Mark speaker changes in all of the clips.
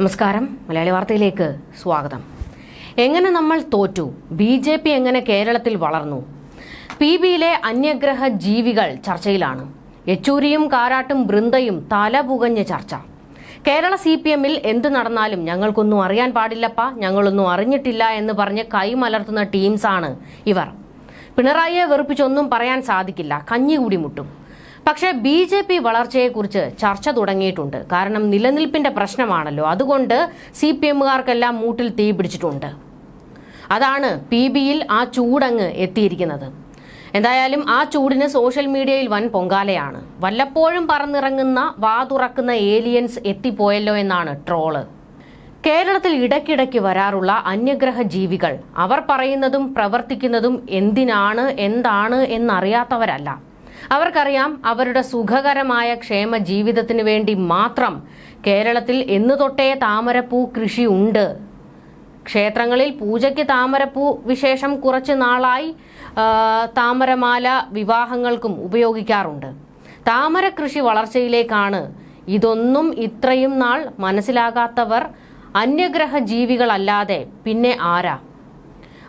Speaker 1: നമസ്കാരം. മലയാളി വാർത്തയിലേക്ക് സ്വാഗതം. എങ്ങനെ നമ്മൾ തോറ്റു? ബി ജെ പി എങ്ങനെ കേരളത്തിൽ വളർന്നു? പി ബിയിലെ അന്യഗ്രഹ ജീവികൾ ചർച്ചയിലാണ്. യെച്ചൂരിയും കാരാട്ടും ബൃന്ദയും തല പുകഞ്ഞ ചർച്ച. കേരള സി പി എമ്മിൽ എന്ത് നടന്നാലും ഞങ്ങൾക്കൊന്നും അറിയാൻ പാടില്ലപ്പ ഞങ്ങളൊന്നും അറിഞ്ഞിട്ടില്ല എന്ന് പറഞ്ഞ് കൈമലർത്തുന്ന ടീംസാണ് ഇവർ. പിണറായിയെ വെറുപ്പിച്ചൊന്നും പറയാൻ സാധിക്കില്ല. കഞ്ഞി കൂടി മുട്ടും. പക്ഷേ ബി ജെ പി വളർച്ചയെക്കുറിച്ച് ചർച്ച തുടങ്ങിയിട്ടുണ്ട്. കാരണം നിലനിൽപ്പിന്റെ പ്രശ്നമാണല്ലോ. അതുകൊണ്ട് സി പി എമ്മുകാർക്കെല്ലാം മൂട്ടിൽ തീ പിടിച്ചിട്ടുണ്ട്. അതാണ് പി ബിയിൽ ആ ചൂടങ്ങ് എത്തിയിരിക്കുന്നത്. എന്തായാലും ആ ചൂടിന് സോഷ്യൽ മീഡിയയിൽ വൻ പൊങ്കാലയാണ്. വല്ലപ്പോഴും പറന്നിറങ്ങുന്ന വാതുറക്കുന്ന ഏലിയൻസ് എത്തിപ്പോയല്ലോ എന്നാണ് ട്രോൾ. കേരളത്തിൽ ഇടയ്ക്കിടയ്ക്ക് വരാറുള്ള അന്യഗ്രഹ ജീവികൾ. അവർ പറയുന്നതും പ്രവർത്തിക്കുന്നതും എന്തിനാണ് എന്താണ് എന്നറിയാത്തവരല്ല. അവർക്കറിയാം അവരുടെ സുഖകരമായ ക്ഷേമ ജീവിതത്തിന് വേണ്ടി മാത്രം കേരളത്തിൽ എന്നു തൊട്ടേ താമരപ്പൂ കൃഷി ഉണ്ട് ക്ഷേത്രങ്ങളിൽ പൂജയ്ക്ക് താമരപ്പൂ വിശേഷം കുറച്ച് നാളായി താമരമാല വിവാഹങ്ങൾക്കും ഉപയോഗിക്കാറുണ്ട്. താമര കൃഷി വളർച്ചയിലേക്കാണ് ഇതൊന്നും ഇത്രയും നാൾ മനസ്സിലാകാത്തവർ അന്യഗ്രഹ ജീവികളല്ലാതെ പിന്നെ ആരാ?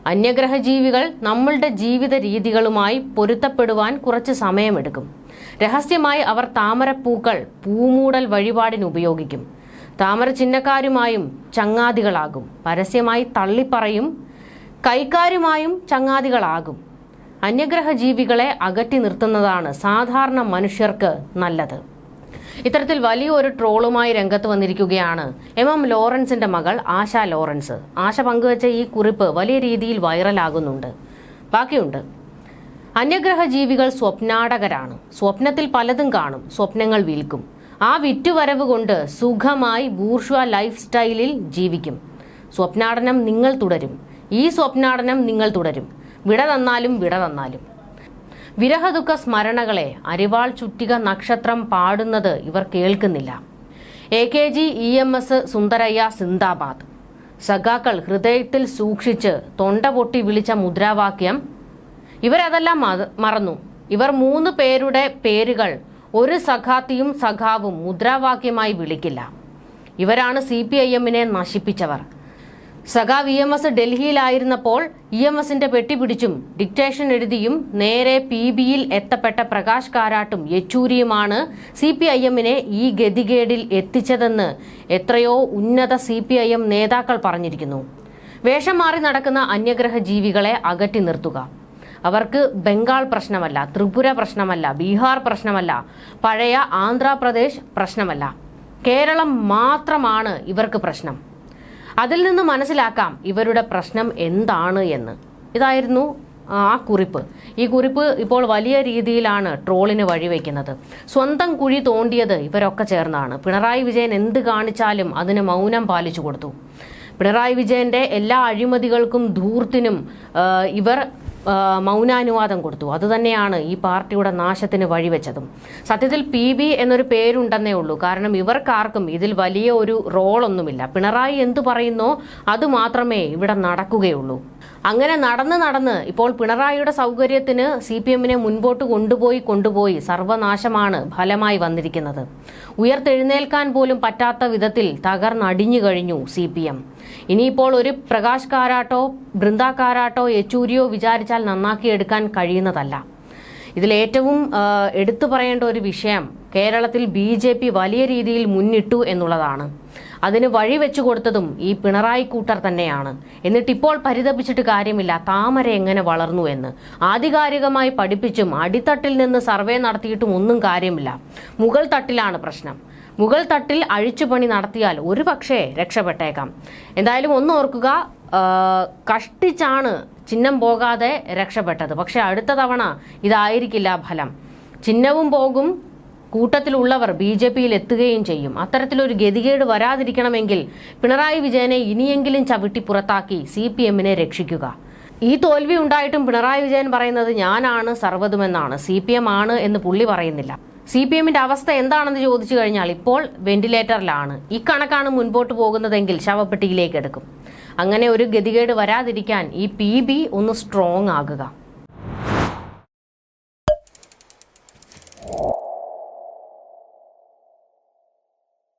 Speaker 1: അന്യഗ്രഹ ജീവികൾ നമ്മളുടെ ജീവിത രീതികളുമായി പൊരുത്തപ്പെടുവാൻ കുറച്ച് സമയമെടുക്കും. രഹസ്യമായി അവർ താമരപ്പൂക്കൾ പൂമൂടൽ വഴിപാടിന് ഉപയോഗിക്കും. താമര ചിഹ്നക്കാരുമായും ചങ്ങാതികളാകും. പരസ്യമായി തള്ളിപ്പറയും കൈക്കാരുമായും ചങ്ങാതികളാകും. അന്യഗ്രഹ ജീവികളെ അകറ്റി നിർത്തുന്നതാണ് സാധാരണ മനുഷ്യർക്ക് നല്ലത്. ഇത്തരത്തിൽ വലിയൊരു ട്രോളുമായി രംഗത്ത് വന്നിരിക്കുകയാണ്. എം എം ലോറൻസിന്റെ മകൾ ആശ ലോറൻസ്. ആശ പങ്കുവച്ച ഈ കുറിപ്പ് വലിയ രീതിയിൽ വൈറലാകുന്നുണ്ട്. ബാക്കിയുണ്ട്. അന്യഗ്രഹ ജീവികൾ സ്വപ്നാടകരാണ്. സ്വപ്നത്തിൽ പലതും കാണും. സ്വപ്നങ്ങൾ വിൽക്കും. ആ വിറ്റുവരവ് കൊണ്ട് സുഖമായി ബൂർഷ്വ ലൈഫ് സ്റ്റൈലിൽ ജീവിക്കും. സ്വപ്നാടനം നിങ്ങൾ തുടരും. ഈ സ്വപ്നാടനം നിങ്ങൾ തുടരും. വിട തന്നാലും വിട തന്നാലും. വിരഹദുഃഖ സ്മരണകളെ അരിവാൾ ചുറ്റിക നക്ഷത്രം പാടുന്നത് ഇവർ കേൾക്കുന്നില്ല. A K G E M S Sundarayya സിന്ദാബാദ്. സഖാക്കൾ ഹൃദയത്തിൽ സൂക്ഷിച്ച് തൊണ്ട പൊട്ടി വിളിച്ച മുദ്രാവാക്യം. ഇവരതെല്ലാം മറ- മറന്നു. ഇവർ മൂന്ന് പേരുടെ പേരുകൾ ഒരു സഖാത്തിയും സഖാവും മുദ്രാവാക്യമായി വിളിക്കില്ല. ഇവരാണ് സി പി ഐ എമ്മിനെ നശിപ്പിച്ചവർ. സഖാവ് ഇ എം എസ് ഡൽഹിയിലായിരുന്നപ്പോൾ ഇ എം എസിന്റെ പെട്ടി പിടിച്ചും ഡിക്റ്റേഷൻ എഴുതിയും നേരെ പി ബിയിൽ എത്തപ്പെട്ട പ്രകാശ് കാരാട്ടും യെച്ചൂരിയുമാണ് സി പി ഐ എമ്മിനെ ഈ ഗതികേടിൽ എത്തിച്ചതെന്ന് എത്രയോ ഉന്നത സി പി ഐ എം നേതാക്കൾ പറഞ്ഞിരിക്കുന്നു. വേഷം മാറി നടക്കുന്ന അന്യഗ്രഹ ജീവികളെ അകറ്റി നിർത്തുക. അവർക്ക് ബംഗാൾ പ്രശ്നമല്ല ത്രിപുര പ്രശ്നമല്ല ബീഹാർ പ്രശ്നമല്ല പഴയ ആന്ധ്രാപ്രദേശ് പ്രശ്നമല്ല. കേരളം മാത്രമാണ് ഇവർക്ക് പ്രശ്നം. അതിൽ നിന്ന് മനസ്സിലാക്കാം ഇവരുടെ പ്രശ്നം എന്താണ് എന്ന്. ഇതായിരുന്നു ആ കുറിപ്പ്. ഈ കുറിപ്പ് ഇപ്പോൾ വലിയ രീതിയിലാണ് ട്രോളിന് വഴിവെക്കുന്നത് സ്വന്തം കുഴി തോണ്ടിയത് ഇവരൊക്കെ ചേർന്നാണ്. പിണറായി വിജയൻ എന്ത് കാണിച്ചാലും അതിന് മൗനം പാലിച്ചു കൊടുത്തു. പിണറായി വിജയന്റെ എല്ലാ അഴിമതികൾക്കും ധൂർത്തിനും ഇവർ മൗനാനുവാദം കൊടുത്തു. അതുതന്നെയാണ് ഈ പാർട്ടിയുടെ നാശത്തിന് വഴിവെച്ചതും. സത്യത്തിൽ പി ബി എന്നൊരു പേരുണ്ടെന്നേ ഉള്ളൂ. കാരണം ഇവർക്കാർക്കും ഇതിൽ വലിയ ഒരു റോളൊന്നുമില്ല. പിണറായി എന്തു പറയുന്നോ അത് മാത്രമേ ഇവിടെ നടക്കുകയുള്ളൂ. അങ്ങനെ നടന്ന് നടന്ന് ഇപ്പോൾ പിണറായിയുടെ സൗകര്യത്തിന് സി പി എമ്മിനെ മുൻപോട്ട് കൊണ്ടുപോയി കൊണ്ടുപോയി. സർവനാശമാണ് ഫലമായി വന്നിരിക്കുന്നത്. ഉയർത്തെഴുന്നേൽക്കാൻ പോലും പറ്റാത്ത വിധത്തിൽ തകർന്നടിഞ്ഞു കഴിഞ്ഞു സി പി എം. ഇനിയിപ്പോൾ ഒരു പ്രകാശ് കാരാട്ടോ ബൃന്ദ കാരാട്ടോ യെച്ചൂരിയോ വിചാരിച്ചാൽ നന്നാക്കിയെടുക്കാൻ കഴിയുന്നതല്ല. ഇതിലേറ്റവും എടുത്തു പറയേണ്ട ഒരു വിഷയം കേരളത്തിൽ ബി വലിയ രീതിയിൽ മുന്നിട്ടു എന്നുള്ളതാണ്. അതിന് വഴി വെച്ചു കൊടുത്തതും ഈ പിണറായി കൂട്ടർ തന്നെയാണ്. എന്നിട്ട് ഇപ്പോൾ പരിതപിച്ചിട്ട് കാര്യമില്ല. താമര എങ്ങനെ വളർന്നു എന്ന്. ആധികാരികമായി പഠിപ്പിച്ചും അടിത്തട്ടിൽ നിന്ന് സർവേ നടത്തിയിട്ടും ഒന്നും കാര്യമില്ല. മുകൾ തട്ടിലാണ് പ്രശ്നം. മുകൾ തട്ടിൽ അഴിച്ചുപണി നടത്തിയാൽ ഒരു പക്ഷേ രക്ഷപ്പെട്ടേക്കാം. എന്തായാലും ഒന്ന് ഓർക്കുക കഷ്ടിച്ചാണ് ചിഹ്നം പോകാതെ രക്ഷപ്പെട്ടത്. പക്ഷെ അടുത്ത തവണ ഇതായിരിക്കില്ല ഫലം. ചിഹ്നവും പോകും കൂട്ടത്തിലുള്ളവർ ബി ജെ പിയിൽ എത്തുകയും ചെയ്യും. അത്തരത്തിലൊരു ഗതികേട് വരാതിരിക്കണമെങ്കിൽ പിണറായി വിജയനെ ഇനിയെങ്കിലും ചവിട്ടി പുറത്താക്കി സി പി എമ്മിനെ രക്ഷിക്കുക. ഈ തോൽവി ഉണ്ടായിട്ടും പിണറായി വിജയൻ പറയുന്നത് ഞാനാണ് സർവതുമെന്നാണ്. സി പി എം ആണ് എന്ന് പുള്ളി പറയുന്നില്ല. സി പി എമ്മിന്റെ അവസ്ഥ എന്താണെന്ന് ചോദിച്ചു കഴിഞ്ഞാൽ ഇപ്പോൾ വെന്റിലേറ്ററിലാണ്. ഈ കണക്കാണ് മുൻപോട്ട് പോകുന്നതെങ്കിൽ ശവപ്പെട്ടിയിലേക്ക് എടുക്കും. അങ്ങനെ ഒരു ഗതികേട് വരാതിരിക്കാൻ ഈ പി ബി ഒന്ന് സ്ട്രോങ് ആകുക.